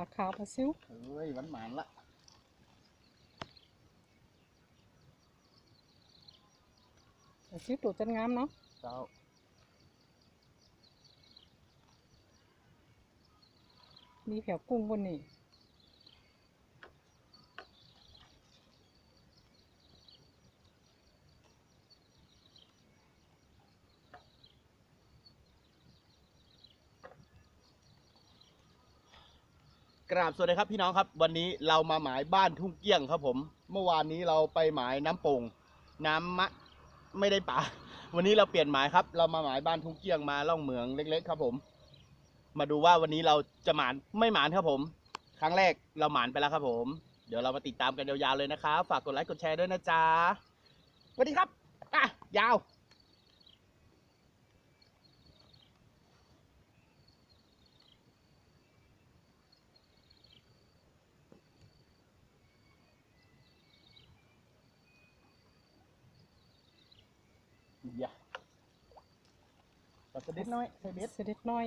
ลาขาวปลาซิวเฮ้ยหวานหมานละปลาซิวตัวจันงามเนาะเจ้ามีแผวกุ้งบนนี่ กราบสวัสดีครับพี่น้องครับ วันนี้เรามาหมายบ้านทุ่งเกี้ยงครับผม เมื่อวานนี้เราไปหมายน้ำโป่งน้ำมะไม่ได้ป่า วันนี้เราเปลี่ยนหมายครับ เรามาหมายบ้านทุ่งเกี้ยงมาล่องเหมืองเล็ก ๆ ครับผม มาดูว่าวันนี้เราจะหมานไม่หมานครับผม ครั้งแรกเราหมานไปแล้วครับผม เดี๋ยวเรามาติดตามกันยาวๆเลยนะครับฝากกดไลค์กดแชร์ด้วยนะจ๊ะสวัสดีครับอะยาว อย่า ปลาสลิดน้อยใส่เบ็ดเสด็จน้อย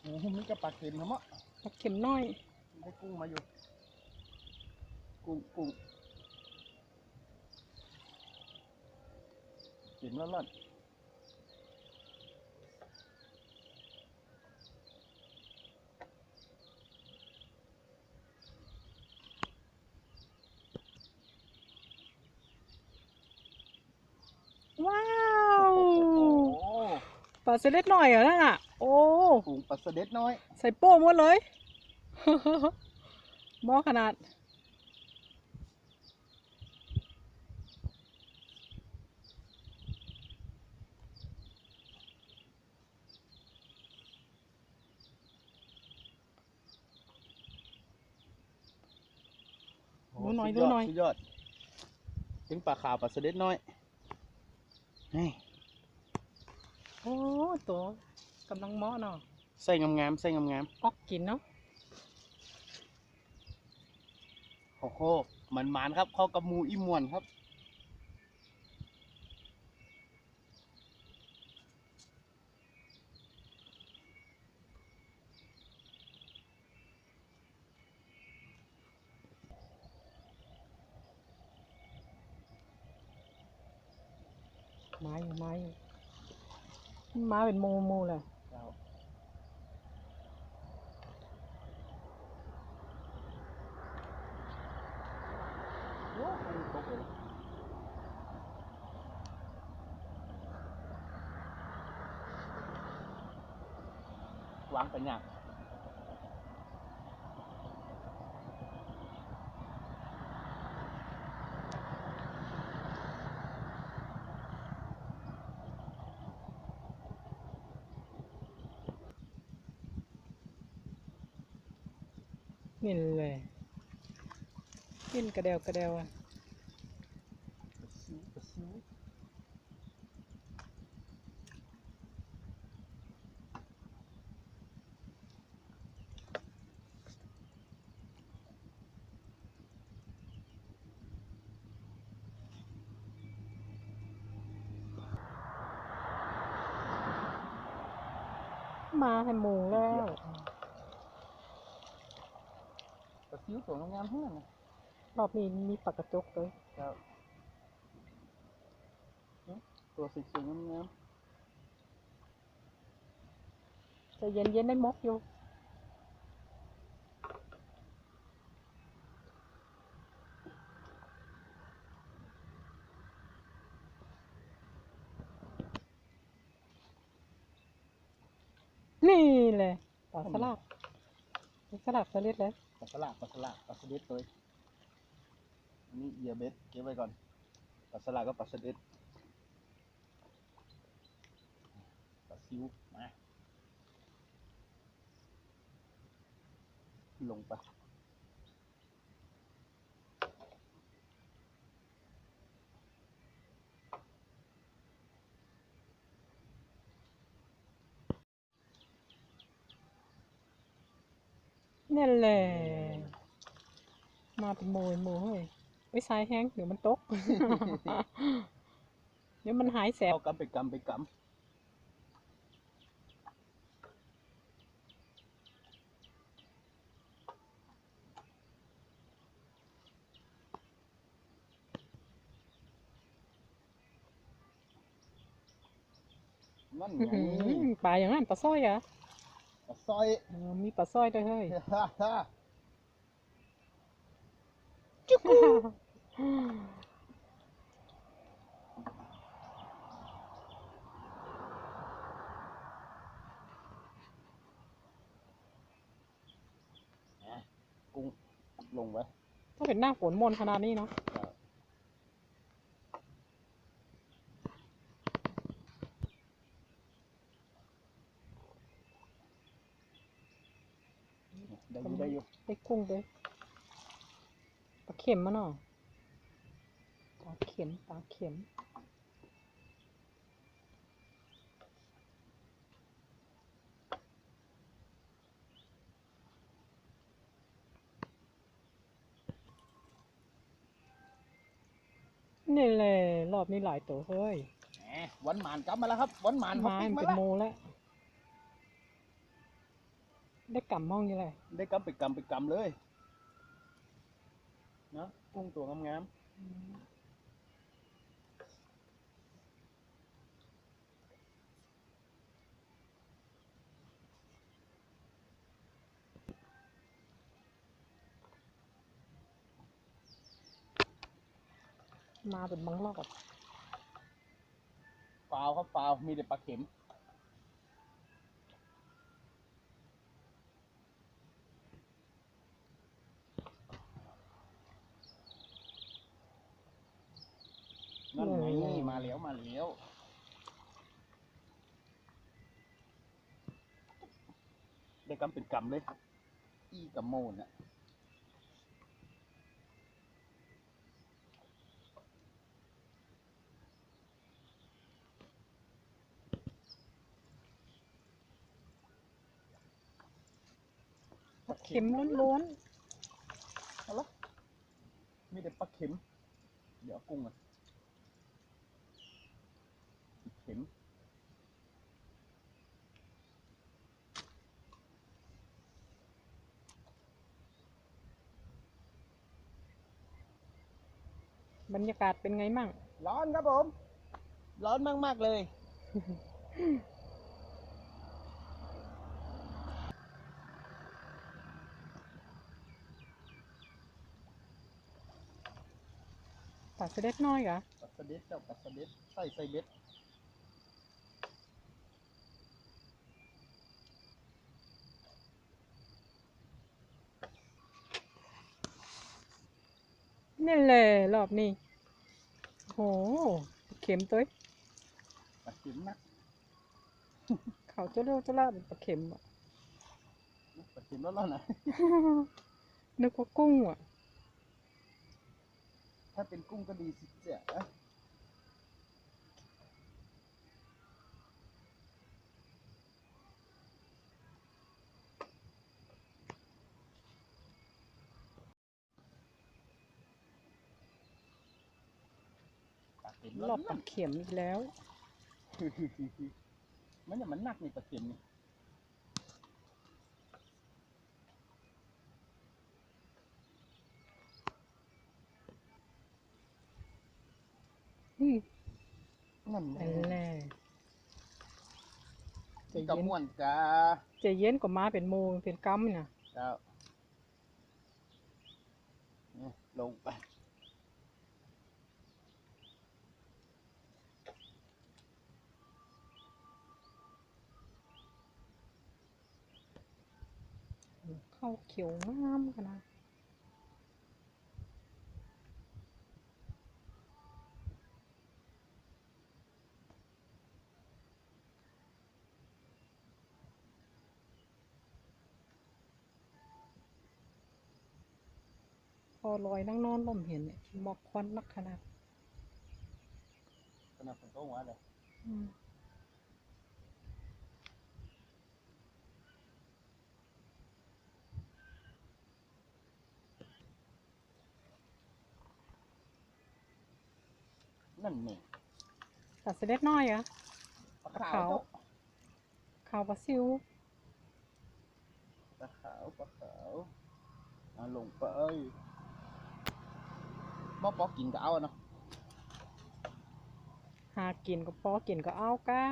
โอ้โหนี่ก็ปลาเค็มนะมะปลาเข็มน้อยได้กุ้งมาอยู่ กุ้งกุ้งกินแล้วล่อนว้าโอ้วโหปลาเสด็จน้อยเหรอนั่นอะ โอ้กุ้งปลาสลิดน้อย ใส่โป้หมดเลยหม้อขนาด หน่อยสุดูหน่อยสุดยอดถึงปลาขาวปลาสลิดน้อยนี่โอ้ตัวกำลังเหมาะเนาะใส่งามๆใส่งามออกกินเนาะๆโอ้โหมันหมานครับ เข้ากับหมูอีมวนครับ มาอยู่มาอยู่มาเป็นโมโมเลย เจ้าโอ้กุ้งตกเลยวางกันยัง นี่เลยกินกระเดวกระเดวอะปลามาให้หมูแล้ว ปลาซิวตัวงามๆทั้งนั้นนะรอบนี้มีปลากระจกเลยครับเอ๊ะตัวสวยๆงามจะเย็นเย็นๆได้มกอยู่นี่เลยปลาสลัดปลาสลัดสลิดเลยๆป ลาสลากปลาสลากปลาสลิดเลยอันี่เยียเบ็ดเก็บไว้ก่อนปลาสลากก็ปลาสด็ดปลาซิวมาลงไปนั่นแหละ มาเป็นโมยโมเฮ้ยไว้สายแห้งเดี๋ยวมันตก เดี๋ยวมันหายแสบเอากำไปกำไปกำนั่นอื้อไงหือปลาอย่างนั้นปลาสร้อยเหรอะ ซอยมีปลาสร้อยด้วยเฮ้ย ฮ่าฮ่า กุ้งลงไว้ถ้าเป็นหน้าฝนมนขนาดนี้เนาะ ได้อยู่ได้อยู่ ได้กุ้งด้วยปลาเข็มมาเนาะปลาเข็มปลาเข็ม นี่แหละรอบนี้หลายตัวเฮ้ยแหมวันหมานกลับมาแล้วครับวันหมานเขาไม้ปิ๊กมันมาเป็นแล้วโมแล้วได้กำมองอยู่เลยได้กำไปกำไปกำเลย นะกุ้งตัวงามมาเป็นบางรอบๆฟาวครับฟาวมีแต่ปลาเข็ม นั่นไงมาแล้วมาแล้ว ได้กำเป็นกำเลย อีกำโมนอะเข็มล้วนเอาละมีแต่ปลาเข็ม เดี๋ยวเอากุ้งอะเข็ม บรรยากาศเป็นไงมั่ง ร้อนครับผม ร้อนมาก ๆ เลยปลาเสด็จน้อยเหรอ ปัสเด็ดเจ้าปัสเด็ดใส่ใส่เบ็ด นี่แหละรอบนี้โหเข็มตัวปลาเข็มนักเขาเจ้าเล่าเจ้าล่าเป็นปลาเข็มอะปลาเข็มร้อนๆนะนึกว่ากุ้งอะ ถ้าเป็นกุ้งก็ดีสิเจ้า ปลาเข็ม รร้ออบนปลาเข็มอีกแล้วๆมันเนี่ยมันหนักนี่ปลาเข็มนี่อืมนั่นแหนั่นแหละละใจกระเย็นม่วนกาใจเย็นกว่ามาเป็นโมเป็นกัมนะเจ้านี่ลงไป ข้าวเขียวงามขนาดพอลอยนั่งนอนล่มเห็นเนี่ยหมอกควันนักขนาดขนาดฝนตกมาเลย นั่นนี่ปลาเสด็จน้อยเหรอปลาปลาขาวขาวขาวปลาซิวปลาขาวปลาขาวเอาลงไปบ่ปอกกินก็เอาอะเนาะหากินก็พอกินก็เอาก้า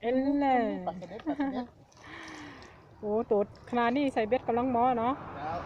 เอ็นเลย โอ้ตัวขนาดนี้ใส่เบ็ดกำลังหมอเนาะแล้ว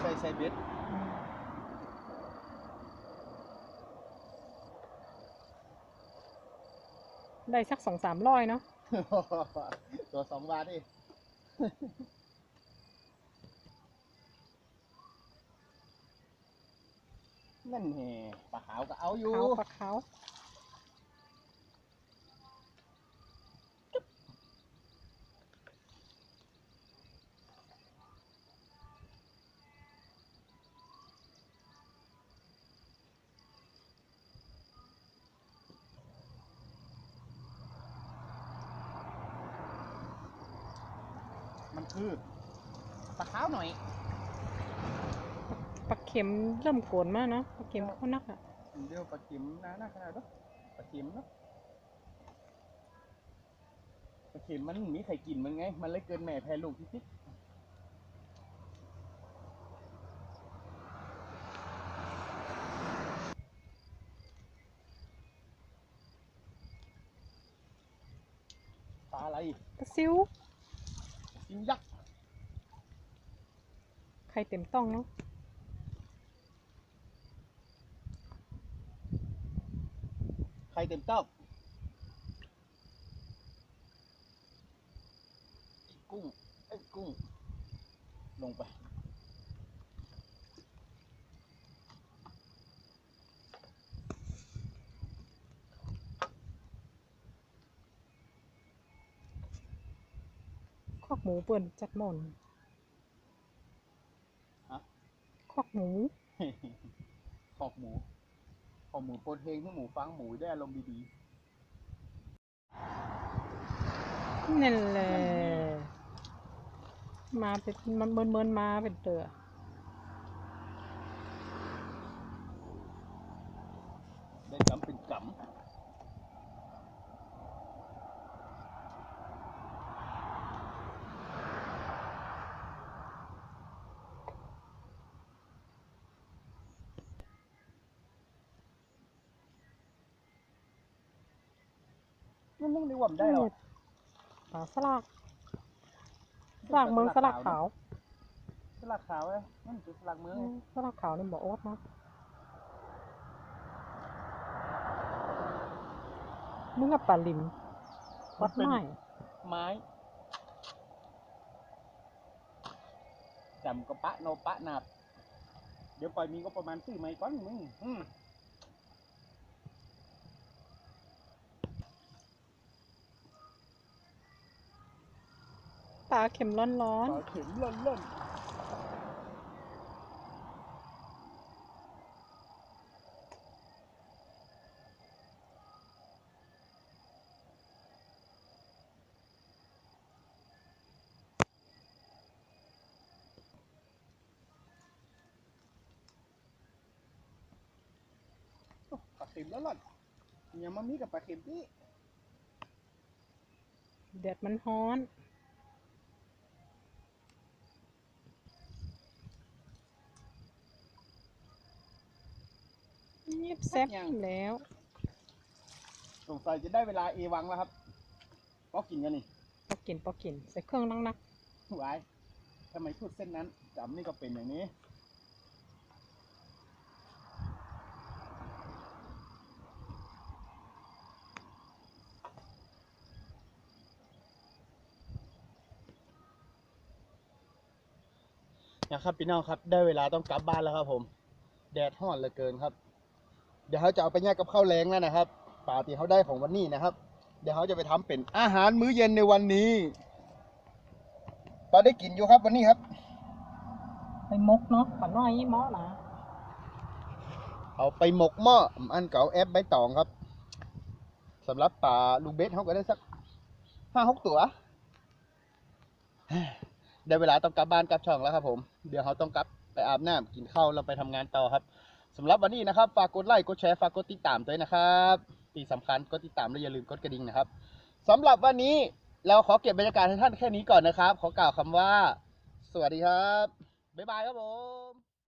ใส่ใส่เบ็ดได้สักสองสามร้อยเนาะ ตัวสองบาทดินั่นแหละปลาขาวก็เอาอยู่ขาวปลาขาว มันคือปลาขาวหน่อยปลาเข็มเริ่มโกนมากเนาะปลาเข็มเขานักอะเดี๋ยวปลาจิ๋มนะน่าขนาดนั้นปลาจิ๋มเนาะปลาเข็มมันมีใครกินมันไง มันเลยเกินแม่แพ้ลูกที่พิษปลาอะไร ปลาซิว จิ๋มยักษ์ ไข่ เต็มต้องเนาะไข่เต็มเต้ากุ้งไอ้ยกุ้ง ลงไป คอกหมูเปิ่นจัดหมอน ฮะ ค อกหมู ขอกหมู ขอกหมูโปรเทงให้หมูฟังหมูได้อารมณ์ดีนั่นแหละมาเป็นมันเมินเมินๆมาเป็นเตือ ๆ ได้กำเป็นกำมันต้องได้ว่ามันได้หรอปลาสลากสลากเมืองสลากขาวสลักขาวเลยนั่นคือสลักเมืองอืมสลากขาวนี่บอกโอ๊ตเนาะมึงกับปลาลิมวัดไม้ไม้จำก็ปะโนปะนาบเดี๋ยวปล่อยมีก็ประมาณสี่ไม้ก้อนมึง ปลาเข็มร้อนร้อนปลาเข็มเล่นเล่นโอ้ปลาเข็มแล้วล่ะอย่ามามีกับปลาเข็มที่แดดมันฮ้อนเงีย บแซ่บแล้ว สงสัยจะได้เวลาเอวังแล้วครับก็กินกันนี่ปอกินปอกิน ใส่เครื่องนักนักหวายทำไมพูดเส้นนั้นจำนี่ก็เป็นอย่างนี้ นะครับพี่น้องครับ ได้เวลาต้องกลับบ้านแล้วครับผม แดดห้อนเหลือเกินครับ เดี๋ยวเขาจะเอาไปแยกกับข้าวแรงแล้วนะครับป่าที่เขาได้ของวันนี้นะครับ เดี๋ยวเขาจะไปทำเป็นอาหารมื้อเย็นในวันนี้ตอนได้กินอยู่ครับวันนี้ครับไปมกเนาะปลาน้อยหม้อนะเอาไปหมกหม้ออันเก่าแอปใบตองครับสำหรับป่าลูกเบสเขาก็ได้สักห้าหกตัวได้เวลาต้องกลับบ้านกลับช่องแล้วครับผม เดี๋ยวเขาต้องกลับไปอาบน้ำกินข้าวแล้วไปทำงานต่อครับ สำหรับวันนี้นะครับ ฝากกดไลค์ กดแชร์ ฝากกดติดตามด้วยนะครับที่สำคัญกดติดตามและอย่าลืมกดกระดิ่งนะครับสำหรับวันนี้เราขอเก็บบรรยากาศให้ท่านแค่นี้ก่อนนะครับ ขอกล่าวคำว่า สวัสดีครับ บ๊ายบายครับผม